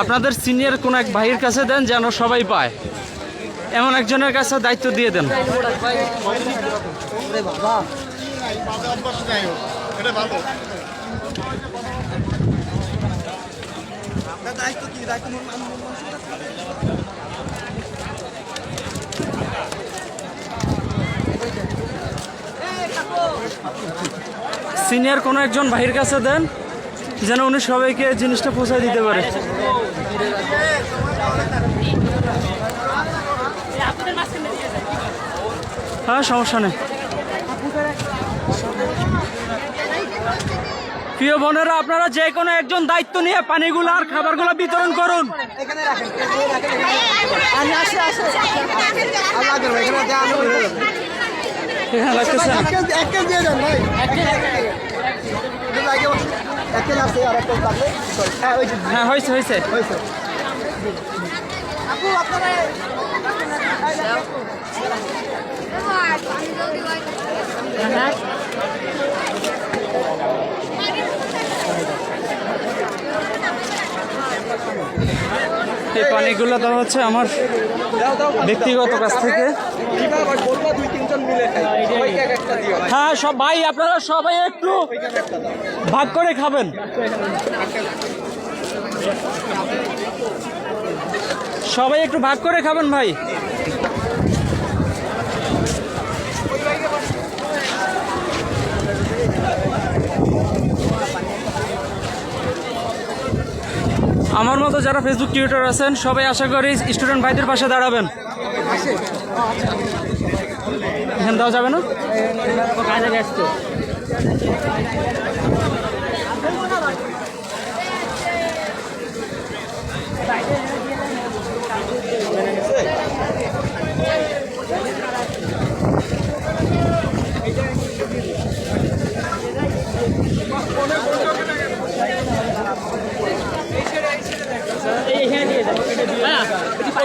আপনাদের সিনিয়র কোন এক ভাইয়ের কাছে দেন যেন সবাই পায়। এমন একজনের কাছে দায়িত্ব দিয়ে দেন। সিনিয়র কোনো একজন ভাইয়ের কাছে দেন, যেন উনি সবাইকে জিনিসটা পৌঁছায় দিতে পারে। হ্যাঁ সমস্যা নেই। প্রিয় বোনেরা, আপনারা যে কোনো একজন দায়িত্ব নিয়ে পানিগুলো আর খাবারগুলো বিতরণ করুন। এখানে দেওয়া আমি বলে দেবো। এখানে লাগতেছে এক কেজি দিয়ে দেন ভাই। এক কেজি লাগে এক আছে আর এক লাগবে হ্যাঁ ওই হ্যাঁ হয়েছে হয়েছে। হয়েছে। আপু আপনারা এই পানিগুলো দেওয়া হচ্ছে আমার ব্যক্তিগত কাছ থেকে। হ্যাঁ সব ভাই, আপনারা সবাই একটু ভাগ করে খাবেন। সবাই একটু ভাগ করে খাবেন ভাই। আমার মতো যারা ফেসবুক টিউটার আছেন, সবাই আশা করি স্টুডেন্ট ভাইদের পাশে দাঁড়াবেন। এখানে দেওয়া যাবে না?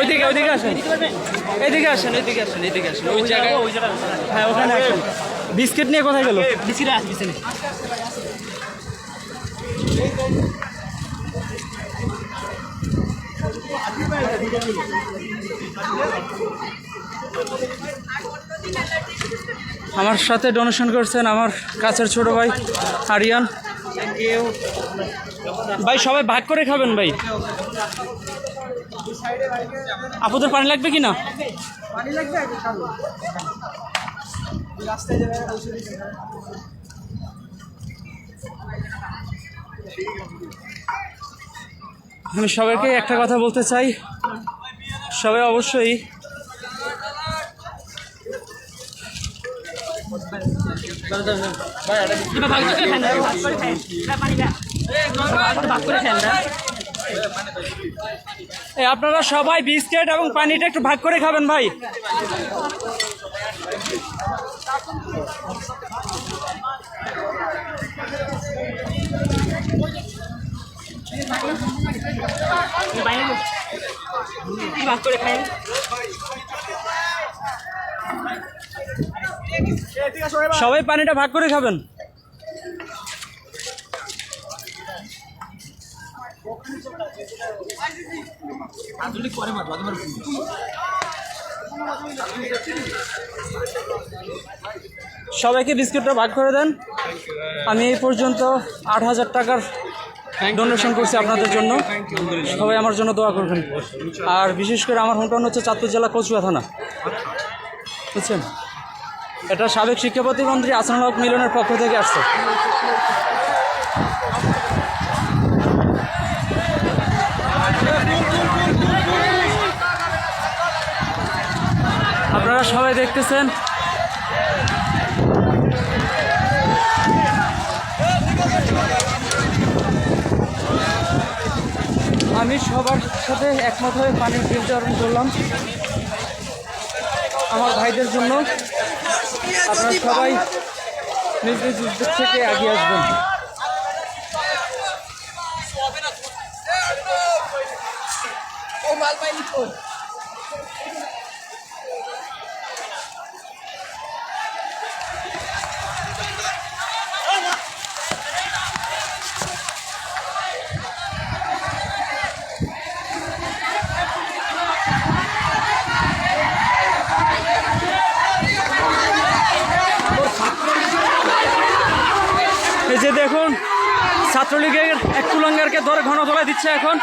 ওইদিকে ওইদিকে আসেন। এদিকে আসেন এদিকে আসেন এদিকে আসেন। ওই জায়গায় হ্যাঁ ওখানে আসেন। বিস্কিট নিয়ে কোথায় গেল? বিস্কিট আসবে আমার সাথে ডোনেশন করছেন আমার কাছের ছোট ভাই আরিয়ান। ভাই সবাই ভাগ করে খাবেন ভাই। আপুদের পানি লাগবে কি না? পানি লাগবে রাস্তায় যাবে আমি সবাইকে একটা কথা বলতে চাই। সবাই অবশ্যই এই আপনারা সবাই বিস্কিট এবং পানিটা একটু ভাগ করে খাবেন ভাই। সবাই পানিটা ভাগ করে খাবেন। সবাইকে বিস্কুটটা ভাগ করে দেন। আমি এই পর্যন্ত আট হাজার টাকার ডোনেশন করছি আপনাদের জন্য। সবাই আমার জন্য দোয়া করবেন। আর বিশেষ করে আমার হোমটাউন হচ্ছে চাঁদপুর জেলা কচুয়া থানা। বুঝছেন? এটা সাবেক শিক্ষা প্রতিমন্ত্রী আসানুল হক মিলনের পক্ষ থেকে আসছে। আপনারা সবাই দেখতেছেন। আমি সবার সাথে একমত হয়ে পানির বিতরণ করলাম। আমার ভাইদের জন্য আপনারা সবাই নিজ নিজ উদ্যোগ থেকে এগিয়ে আসবেন। দেখুন ছাত্রলীগের এক কুলঙ্গারকে ধরে ঘন ধরা দিচ্ছে এখন।